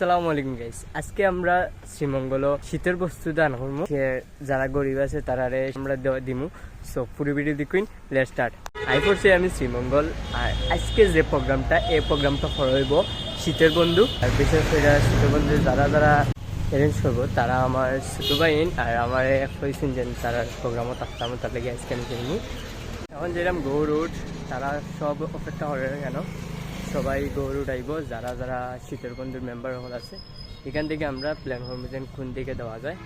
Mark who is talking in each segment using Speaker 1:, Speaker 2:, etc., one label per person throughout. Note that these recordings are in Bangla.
Speaker 1: আসসালামু আলাইকুম গাইস আজকে আমরা শ্রীমঙ্গল শীতের বস্তু দান করব। যারা গরিব আছে তারারে আমরা দিমু। সো পুরো ভিডিও দেখুন লেট স্টার্ট আই করছি আমি শ্রীমঙ্গল। আর আজকে যে প্রোগ্রামটা, এই প্রোগ্রামটা হইব শীতের বন্ধু। আর বিশেষ করে শীতের বন্ধু, যারা যারা অ্যারেঞ্জ করব, তারা আমার ছোটো বাইন আর আমার হয়েছেন যে তারা প্রোগ্রামও থাকতাম তার আজকে আমি এখন যেরকম গৌরুট তারা সব অপেক্ষা করে কেন? সবাই গৌরুট আইব যারা যারা শীতের বন্ধুর মেম্বার হল আছে, এখান থেকে আমরা প্ল্যান করব যে কোন দিকে দেওয়া যায়।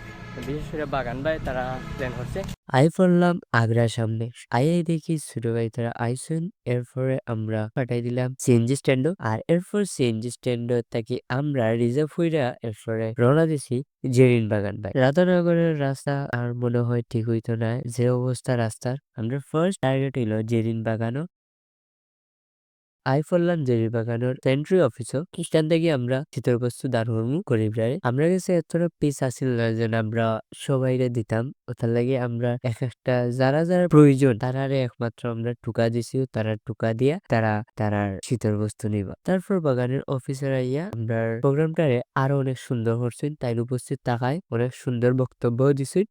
Speaker 1: বিশেষ করে বাগান ভাই, তারা প্ল্যান করছে।
Speaker 2: আই পড়লাম আগ্রার সামনে। আই আই দেখি ছোট ভাই তারা আইসুন এরপরে আমরা পাঠাই দিলাম সিএনজি স্ট্যান্ড আর এরপর সিএনজি স্ট্যান্ড থেকে আমরা রিজার্ভ হইরা এরপরে রওনা দিছি জেরিন বাগান ভাই। রাধানগরের রাস্তা আর মনে হয় ঠিক হইতো না, যে অবস্থা রাস্তার। আমরা ফার্স্ট টার্গেট হইল জেরিন বাগানও আই পড়লাম জেরি বাগানোর সেন্ট্রি অফিসও খ্রিস্টান থেকে আমরা শীতল বস্তু দান করমু গরিবরারে আমরা কাছে এতটা পিস আসিল না যেন আমরা সবাইরে দিতাম। ওটার লাগে আমরা এক একটা যারা যারা প্রয়োজন, তারারে একমাত্র আমরা টুকা দিছি, তারা টুকা দিয়া তারা, তারার শীতল বস্তু নিবা। তারপর বাগানের অফিসার আইয়া আমরা প্রোগ্রামটারে আরও অনেক সুন্দর করছেন তাই উপস্থিত থাকায় অনেক সুন্দর বক্তব্য দিছেন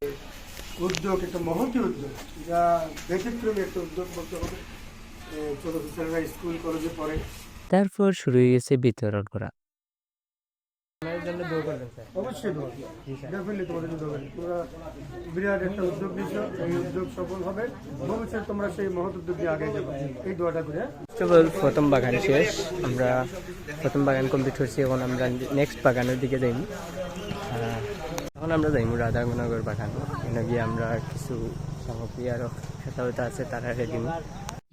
Speaker 3: উদ্যোগ, একটা মহতি উদ্যোগ। যা ব্যতিক্রমী একটা উদ্যোগ বলতে ছোট ছেলেরা স্কুল কলেজে পড়ে।
Speaker 2: তারপর শুরু হয়ে গেছে বিতরণ করা।
Speaker 1: আমাদের জন্য দৌড় করবেন স্যার।
Speaker 3: অবশ্যই ডেফিনেটলি তোমাদের জন্য তোমরা বিরাট একটা উদ্যোগ নিচ্ছ এই উদ্যোগ সফল হবে। ভবিষ্যতে তোমরা সেই মহৎ উদ্যোগ নিয়ে আগে যাবে। এই দোয়াটা করে।
Speaker 1: প্রথম বাগান শেষ। আমরা প্রথম বাগান কমপ্লিট করছি এখন আমরা নেক্সট বাগানের দিকে যাইম আহ, এখন আমরা যাইম রাধানগর বাগান। এখানে গিয়ে আমরা কিছু সামগ্রী আরও খেতা আছে তারা রেডি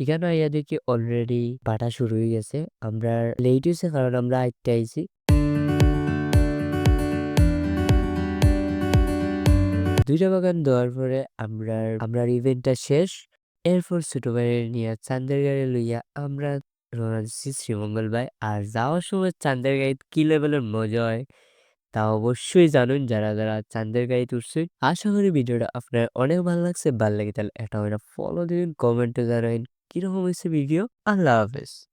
Speaker 2: এখানে আইয়া অলরেডি পাটা শুরু হয়ে গেছে। আমরা লেট হয়েছে কারণ আমরা আইতে আইছি। দুইটা বাগান দেওয়ার পরে আমরা আমরা ইভেন্টটা শেষ। এরপর ছোট ভাইয়ের নিয়ে চান্দের গাড়ি লইয়া আমরা রওনা দিচ্ছি শ্রীমঙ্গল ভাই। আর যাওয়ার সময় চান্দের গাড়িতে কি লেভেলের মজা হয় তা অবশ্যই জানুন যারা যারা চান্দের গাড়িতে উঠছেন আশা করি ভিডিওটা আপনার অনেক ভালো লাগছে। ভালো লাগে তাহলে এটা ফলো দিন কমেন্টে জানাইন কীরকম হয়েছে ভিডিও আল্লাহ হাফেজ